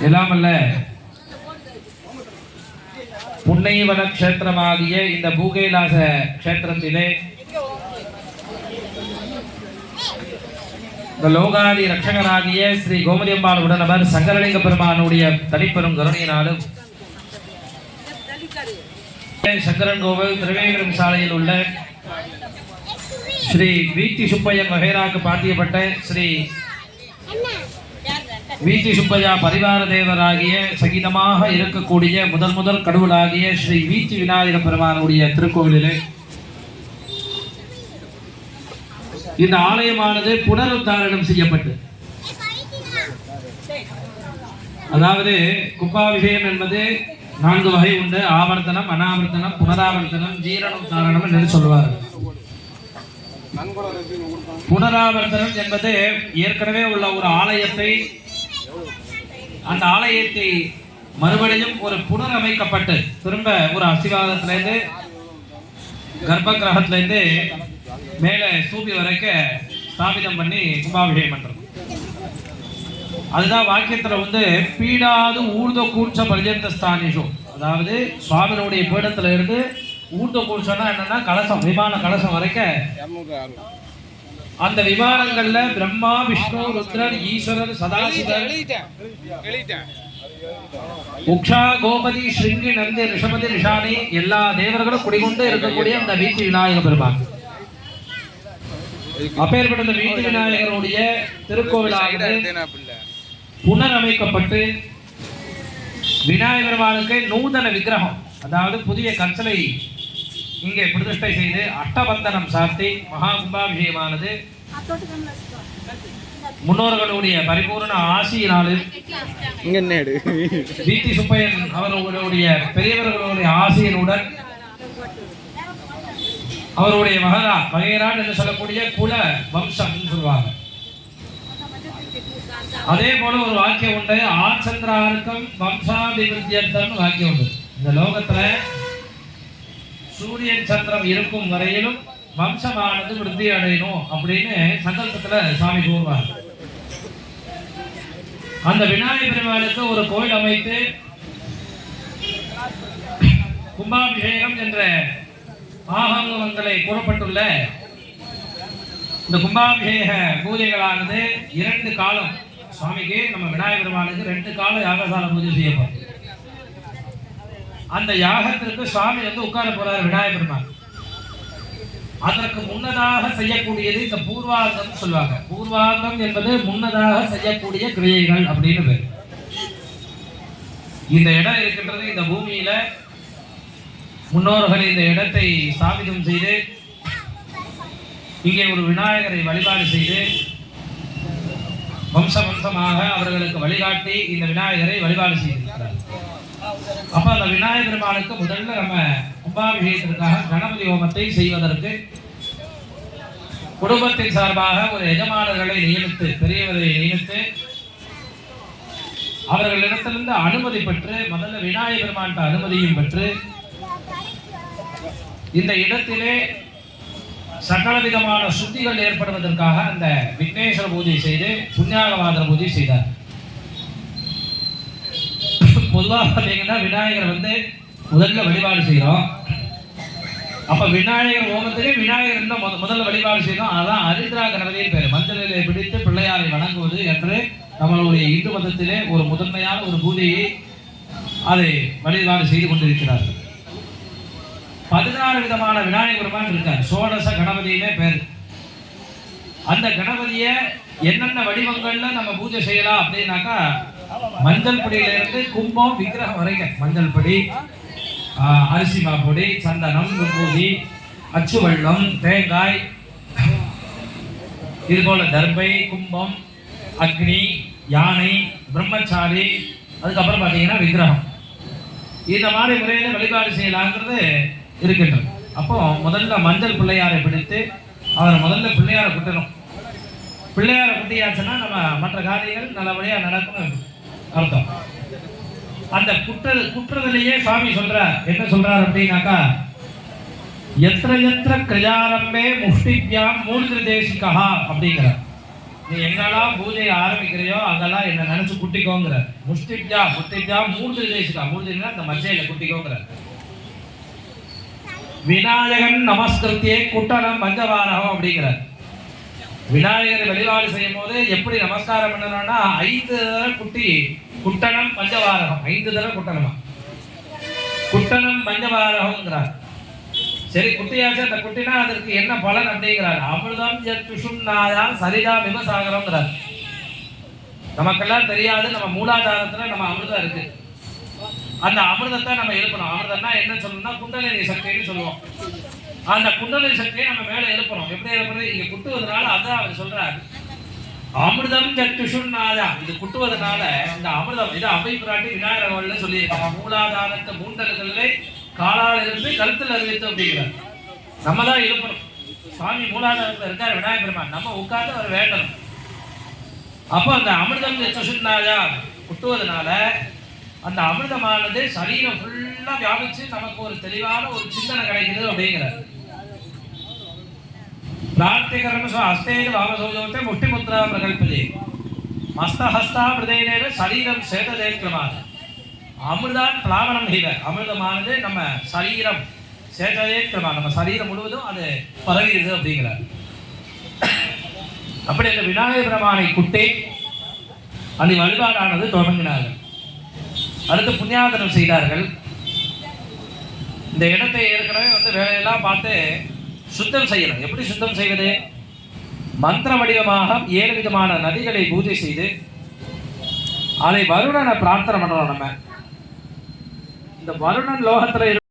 எல்லாம் அல்ல புன்னைவன கஷேத்திரமாகிய இந்த பூகைலாச கஷேத்திரத்திலே இந்த லோகாதி ரட்சகராகிய ஸ்ரீ கோமதியம்பாள் உடனவர் சங்கரலிங்க பெருமானுடைய தனிப்பெரும் கருணையினாலும் சங்கரன் கோவில் திருவேங்கடம் சாலையில் உள்ள ஸ்ரீ வீத்தி சுப்பையன் வகைராக்கு பாத்தியப்பட்ட ஸ்ரீ வீதி சுப்பையா பரிவார தேவராகிய சகிதமாக இருக்கக்கூடிய முதல் முதல் கடவுளாகிய ஸ்ரீ வீதி விநாயக பெருமானுடைய திருக்கோவிலிலே இந்த ஆலயமானது புனருத்தாரணம் செய்யப்பட்டு அதாவது கும்பாபிஷேகம் என்பது நான்கு வகை உண்டு. ஆவர்த்தனம் அனாவர்த்தனம் புனராவர்த்தனம் ஜீரணோத்தாரணம் என்று சொல்வார்கள் புனராவர்த்தனம் என்பது ஏற்கனவே உள்ள ஒரு ஆலயத்தை அந்த ஆலயத்தை மறுபடியும் ஒரு புனரமைக்கப்பட்டு திரும்ப ஒரு அசிவாதத்திலேருந்து கர்ப்ப கிரகத்திலேருந்து மேலே சூப்பி வரைக்கும் ஸ்தாபிதம் பண்ணி கும்பாபிஷேகம் பண்ணுறது அதுதான் வாக்கியத்தில் வந்து பீடாது ஊர்த கூர்ச்ச பரிஜந்த ஸ்தானிஷோ. அதாவது சுவாமியினுடைய பீடத்தில் இருந்து ஊர்த கூர்ச்சம்னா என்னன்னா கலசம் விமான கலசம் வரைக்கும் அந்த விமானங்கள்ல பிரம்மா விஷ்ணு ருத்ரர் ஈஸ்வரர் சதாசிவர் உக்ஷா கோபதி ஸ்ருங்கி நந்தி ரிஷபதி ரிஷானி எல்லா தேவர்களும் குடிகொண்டு இருக்கக்கூடிய அந்த வீட்டு விநாயக பெருமான். அப்பேற்பட்ட இந்த வீட்டு விநாயகருடைய திருக்கோவிலானது புனரமைக்கப்பட்டு விநாயகர் பெருமானுக்கு நூதன விக்கிரகம் அதாவது புதிய கற்சலை இங்கே பிரதிஷ்டை செய்து அஷ்டபந்தனம் சாத்தி மகா கும்பாபிஷேகமானது முன்னோர்களுடைய பரிபூர்ண ஆசியினாலும் வீட்டி சுப்பையன் அவர்களுடைய பெரியவர்களுடைய ஆசையினுடன் அவருடைய மகரா மகேரான் என்று சொல்லக்கூடிய குல வம்சம் சொல்லுவாங்க அதே போல ஒரு வாக்கியம் உண்டு ஆச்சந்திரார்க்கம் வம்சாபிவிருத்தியர்த்தம் வாக்கியம் உண்டு. இந்த லோகத்துல சூரியன் சந்திரம் இருக்கும் வரையிலும் வம்சமானது விருத்தி அடையணும் அப்படின்னு சங்கல்பத்துல சாமி கூறுவார். அந்த விநாயகர் பெருமானுக்கு ஒரு கோயில் அமைத்து கும்பாபிஷேகம் என்ற ஆகமங்களை கூறப்பட்டுள்ள இந்த கும்பாபிஷேக பூஜைகளானது இரண்டு காலம். சுவாமிக்கு நம்ம விநாயகர் பெருமானுக்கு ரெண்டு காலம் யாகசால பூஜை செய்யப்படும். அந்த யாகத்திற்கு சுவாமி வந்து உட்கார போறார் விநாயகர் பெருமான். அதற்கு முன்னதாக செய்யக்கூடியது இந்த பூர்வாங்கம் சொல்லுவாங்க. பூர்வாங்கம் என்பது முன்னதாக செய்யக்கூடிய கிரியைகள் அப்படின்னு பேர். இந்த இடம் இருக்கின்றது இந்த பூமியில. முன்னோர்கள் இந்த இடத்தை ஸ்தாபிதம் செய்து இங்கே ஒரு விநாயகரை வழிபாடு செய்து வம்ச வம்சமாக அவர்களுக்கு வழிகாட்டி இந்த விநாயகரை வழிபாடு செய்து. அப்ப அந்த விநாயகர் பெருமானுக்கு முதல்ல நம்ம கும்பாபிஷேகத்திற்காக கணபதி ஹோமத்தை செய்வதற்கு குடும்பத்தின் சார்பாக ஒரு எஜமானர்களை நியமித்து பெரியவரை நியமித்து அவர்களிடத்திலிருந்து அனுமதி பெற்று முதல்ல விநாயகர் பெருமான்கிட்ட அனுமதியும் பெற்று இந்த இடத்திலே சகல விதமான சுத்திகள் ஏற்படுவதற்காக அந்த விக்னேஸ்வர பூஜை செய்து புண்ணியாகவாதர பூஜை செய்தார். பொதுவாக பார்த்தீங்கன்னா விநாயகர் வந்து முதல்ல வழிபாடு செய்கிறோம் அப்போ விநாயகர் ஓமத்திலே விநாயகர் தான் முத முதல்ல வழிபாடு செய்கிறோம் அதான் அரித்ரா கணபதியின் பேர். மஞ்சளிலே பிடித்து பிள்ளையாரை வணங்குவது. என்று நம்மளுடைய இந்து மதத்திலே ஒரு முதன்மையான ஒரு பூஜையை அதை வழிபாடு செய்து கொண்டிருக்கிறார்கள் பதினாறு விதமான விநாயகர் பெருமான் இருக்கார். சோடச கணபதியுமே பேர். அந்த கணபதியை என்னென்ன வடிவங்கள்ல நம்ம பூஜை செய்யலாம் அப்படின்னாக்கா மஞ்சள் பொடியில இருந்து கும்பம் விக்கிரகம் வரைக்கும் மஞ்சள் பொடி அரிசி மாப்பொடி சந்தனம் விபூதி அச்சு வெள்ளம் தேங்காய் இது போல தர்பை கும்பம் அக்னி யானை பிரம்மச்சாரி அதுக்கப்புறம் பார்த்தீங்கன்னா விக்கிரகம். இந்த மாதிரி முறையில் வழிபாடு செய்யலாங்கிறது இருக்கின்றது. அப்போ முதல்ல மஞ்சள் பிள்ளையாரை பிடித்து அவர் முதல்ல பிள்ளையாரை குட்டணும். பிள்ளையாரை குட்டியாச்சுன்னா நம்ம மற்ற காரியங்கள் நல்லபடியாக நடக்கும் அர்த்தம். அந்த குற்ற குற்றத்திலேயே சாமி சொல்றார். என்ன சொல்றார் அப்படின்னாக்கா எத்திர எத்திர கிரியாரம்பே முஷ்டிபியாம் மூன்று தேசிகா அப்படிங்கிறார். நீ எங்கெல்லாம் பூஜையை ஆரம்பிக்கிறையோ அதெல்லாம் என்ன நினைச்சு குட்டிக்கோங்கிற முஷ்டிப்ஜா முத்திப்ஜா மூன்று தேசிக்கா மூன்று அந்த மஜ்ஜையில குட்டிக்கோங்கிற விநாயகன் நமஸ்கிருத்தியே குட்டனம் பஞ்சவாரகம் அப்படிங்கிறார். விநாயகரை வழிபாடு செய்யும் போது எப்படி நமஸ்காரம் பண்ணணும்னா ஐந்து தடவை குட்டி குட்டனம் பஞ்சவாரகம். ஐந்து தடவை குட்டணமா? குட்டனம் பஞ்சவாரகம்ங்கிறார். சரி குட்டியாச்சு அந்த குட்டினா அதற்கு என்ன பலன் அப்படிங்கிறார். அமிர்தம் துஷும்னாயா சரிதா விமசாகரம்ங்கிறார் நமக்கெல்லாம் தெரியாது நம்ம மூலாதாரத்துல நம்ம அமிர்தம் இருக்கு. அந்த அமிர்தத்தை நம்ம எழுப்பணும் அமிர்தம்னா என்ன சொல்லணும்னா குண்டலினி சக்தின்னு சொல்லுவோம். அந்த குண்டலினி சக்தியை நம்ம மேலே எழுப்பணும் எப்படி எழுப்புறது? இங்க குட்டுவதனால அதான் அவர் சொல்றாரு. அமிர்தம் சத்துஷுன்னாதா இது குட்டுவதனால இந்த அமிர்தம் இது அவை பிராட்டி விநாயகர் சொல்லியிருக்காங்க. மூலாதாரத்தை மூண்டல்களை காலால் இருந்து கழுத்தில் அறிவித்து அப்படிங்கிறார் நம்ம தான் எழுப்பணும் சுவாமி மூலாதாரத்தில் இருக்கார் விநாயகர் பெருமான். நம்ம உட்கார்ந்து அவர் வேண்டணும். அப்போ அந்த அமிர்தம் சசுன்னாதா குட்டுவதனால அந்த அமிர்தமானது சரீரம் ஃபுல்லாக வியாபிச்சு நமக்கு ஒரு தெளிவான ஒரு சிந்தனை கிடைக்கிறது அப்படிங்கிறார். பிரார்த்திகரம் ஹஸ்தேன வாமசோஜோத்தை முஷ்டிமுத்ரா பிரகல்பதே மஸ்தஹஸ்தா பிரதேனேன சரீரம் சேததேக்கிரமாக அமிர்தான் பிளாவனம் ஹீர அமிர்தமானது நம்ம சரீரம் சேததேக்கிரமா நம்ம சரீரம் முழுவதும் அது பரவிடுது அப்படிங்கிறார் அப்படி அந்த விநாயகர் பெருமானை குட்டே அந்த வழிபாடானது தொடங்கினார்கள் அடுத்து புண்ணியாதனம் செய்தார்கள் இந்த இடத்தை ஏற்கனவே வந்து வேலையெல்லாம் பார்த்து சுத்தம் செய்யணும். எப்படி சுத்தம் செய்வது? மந்திர வடிவமாக ஏழு விதமான நதிகளை பூஜை செய்து அதை வருணனை பிரார்த்தனை பண்றோம் நம்ம. இந்த வருணன் லோகத்துல